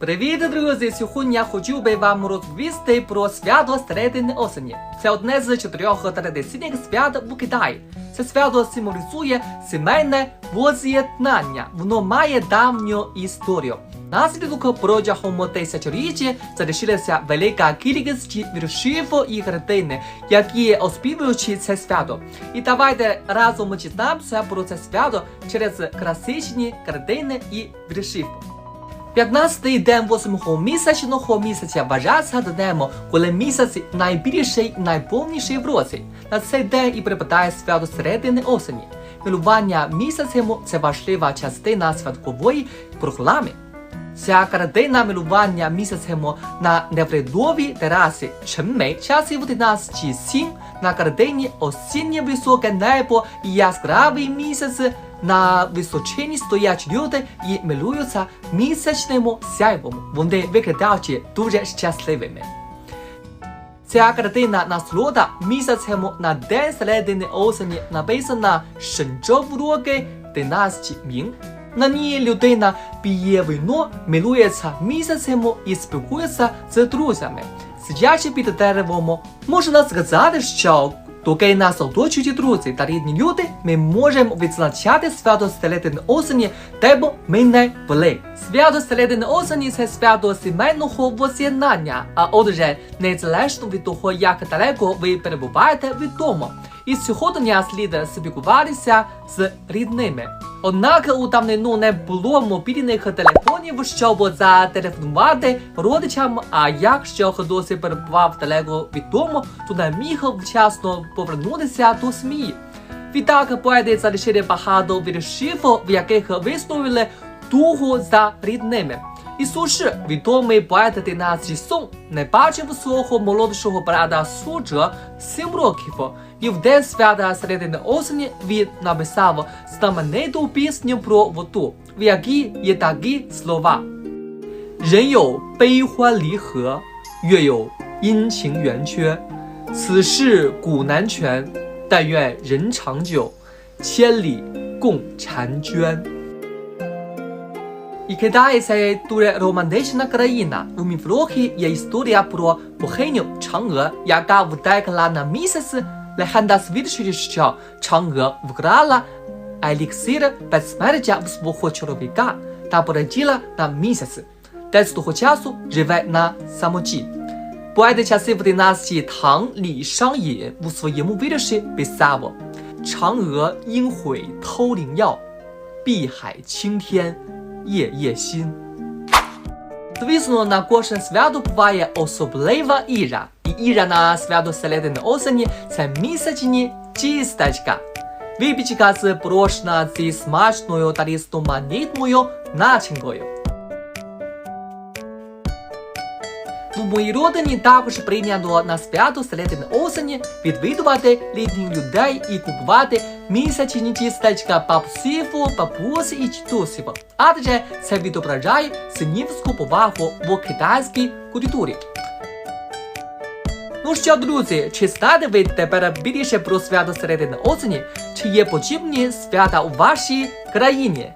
Привіт, друзі! Сьогодні я хотів би вам розповісти про свято середини осені. Це одне з чотирьох традиційних свят в Китаї. Це свято символізує сімейне воз'єднання. Воно має давню історію. Наслідок протягом тисячоліть залишилася велика кількість віршів і картин, які оспівують це свято. І давайте разом дізнаємося про це свято через класичні картини і віршів. 15-й день восьмого місячного місяця вважається днем, коли місяць найбільший, найповніший в році. На цей день і припадає свято середини осені. Милування місяцем – це важлива частина святкової програми. Ця картина милування місяцем на неврядовій терасі Ченмей часів 11 сім на картині осіннє високе небо і яскравий місяць на височині стоять люди і милуються місячним сяйвом. Вони виглядають дуже щасливими. Ця картина насолода місяцем на день середини осені написана Шенчов роки 13 мін. На ній людина п'є вино, милується місяцем і спілкується з друзями. Сидячи під деревом, можна сказати, що доки нас оточують друзі та рідні люди, ми можемо відзначати свято середини осені, де б ми не були. Свято середини осені це свято сімейного воз'єднання, а отже, незалежно від того, як далеко ви перебуваєте від дому. І сьогодні слід спілкуватися з рідними. Однак у давнину не було мобільних телефонів, щоб зателефонувати родичам. А якщо хтось перебував далеко від дому, то не міг вчасно повернутися до СМІ. Відтак поети залишили багато віршів, в яких висловили тугу за рідними. Ісус, відомий поет династії Сон, не бачив свого молодшого брата Суджа сім років. І в день свята середини осені він написав знамениту пісню про воду, в якій є такі слова. 人有悲欢离合，月有阴晴圆缺，此事古难全。但愿人长久，千里共婵娟。 y que da ese dure romántico na creína, un influjo y historia pro bohemio, chango, ya ga vudekla na mises, le handas vidshirishcha, chango, vugrala, elixir, besmerja vzbuho chorovika, ta poradila na mises, des toho času, žive na samoči. По этой части в династии Тан Ли Шан Е в своем видеше писал «Чан Е ин хуй тоу лин яо, би хай чин тян, є Єсін. Звісно, на кожне свято буває особлива іра. І іра на свято середини осені це місячні чистачка. Випічка з прошна зі смачною та різноманітною начинкою. В моїй родині також прийнято на свято середини осені відвідувати літніх людей і купувати місячні тістечка бабусів, бабусі і дідусів. Адже це відображає синівську повагу в китайській культурі. Ну що, друзі, чи знаєте ви тепер більше про свято середини осені? Чи є подібні свята у вашій країні?